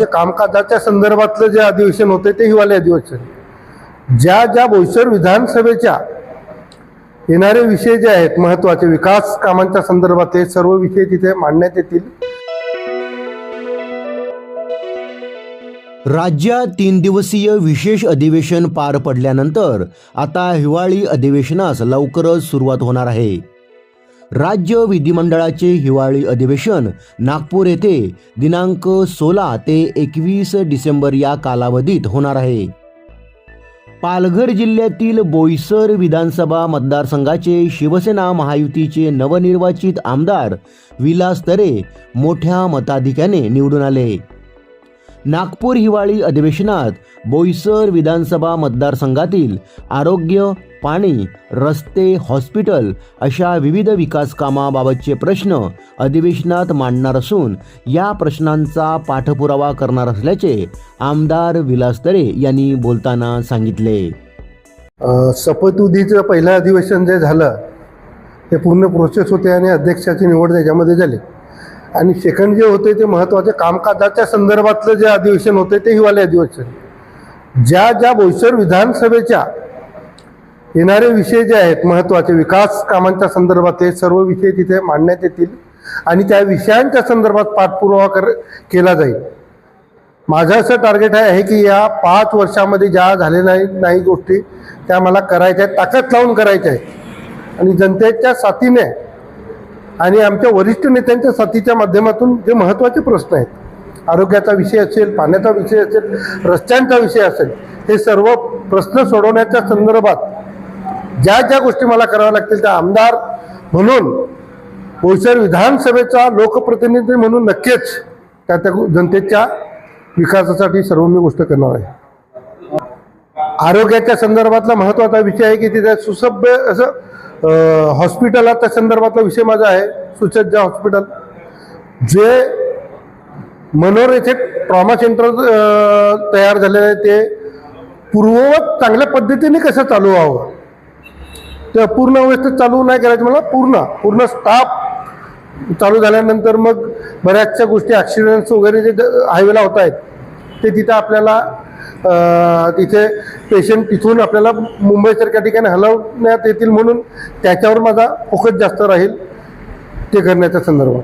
महत्त्वाचे कामकाजाच्या संदर्भातलं जे अधिवेशन होते ते हिवाळी अधिवेशन. ज्या ज्या बोईसर विधानसभेच्या येणारे विषय जे आहेत महत्त्वाचे विकास कामांच्या संदर्भात हे सर्व विषय तिथे मांडण्यात येतील. राज्यात तीन दिवसीय विशेष अधिवेशन पार पडल्यानंतर आता हिवाळी अधिवेशनास लवकरच सुरुवात होणार आहे. राज्य विधिमंडळाचे हिवाळी अधिवेशन नागपूर येथे दिनांक सोळा ते एकवीस डिसेंबर या कालावधीत होणार आहे. पालघर जिल्ह्यातील बोईसर विधानसभा मतदारसंघाचे शिवसेना महायुतीचे नवनिर्वाचित आमदार विलास तरे मोठ्या मताधिक्याने निवडून आले. नागपूर हिवाळी अधिवेशनात बोईसर विधानसभा मतदारसंघातील आरोग्य पाणी रस्ते हॉस्पिटल अशा विविध विकास कामाबाबतचे प्रश्न अधिवेशनात मांडणार असून या प्रश्नांचा पाठपुरावा करणार असल्याचे आमदार विलास तरे यांनी बोलताना सांगितले. अ, शपथविधीचं पहिलं अधिवेशन जे झालं ते पूर्ण प्रोसेस होते आणि अध्यक्षाची निवड त्याच्यामध्ये झाली. आणि सेकंड जे होते ते महत्त्वाचे कामकाजाच्या संदर्भातलं जे अधिवेशन होते ते हिवाळी अधिवेशन. ज्या ज्या बोईसर विधानसभेच्या येणारे विषय जे आहेत महत्त्वाचे विकास कामांच्या संदर्भात हे सर्व विषय तिथे मांडण्यात येतील आणि त्या विषयांच्या संदर्भात पाठपुरावा कर केला जाईल. माझं असं टार्गेट आहे की या पाच वर्षामध्ये ज्या झाले नाही नाही गोष्टी त्या मला करायच्या आहेत ताकद लावून करायच्या आहेत. आणि जनतेच्या साथीने आणि आमच्या वरिष्ठ नेत्यांच्या साथीच्या माध्यमातून जे महत्त्वाचे प्रश्न आहेत आरोग्याचा विषय असेल पाण्याचा विषय असेल रस्त्यांचा विषय असेल हे सर्व प्रश्न सोडवण्याच्या संदर्भात ज्या ज्या गोष्टी मला कराव्या लागतील त्या आमदार म्हणून बोईसर विधानसभेचा लोकप्रतिनिधी म्हणून नक्कीच त्या त्या जनतेच्या विकासासाठी सर्व मी गोष्ट करणार आहे. आरोग्याच्या संदर्भातला महत्त्वाचा विषय आहे की तिथे सुसभ्य असं हॉस्पिटल हॉस्पिटलाच्या संदर्भातला विषय माझा आहे सुसज्ज हॉस्पिटल जे मनोर येथे ट्रॉमा सेंटर तयार झालेलं आहे ते पूर्ववत चांगल्या पद्धतीने कसं चालू व्हावं? ते पूर्ण अवस्थेत चालू नाही करायचं मला पूर्ण पूर्ण स्टाफ चालू झाल्यानंतर मग बऱ्याचशा गोष्टी ॲक्सिडेंट्स वगैरे जे द- हायवेला होत आहेत ते तिथं आपल्याला तिथे पेशंट तिथून आपल्याला मुंबईसारख्या ठिकाणी हलवण्यात येतील म्हणून त्याच्यावर माझा फोकस जास्त राहील ते करण्याच्या संदर्भात.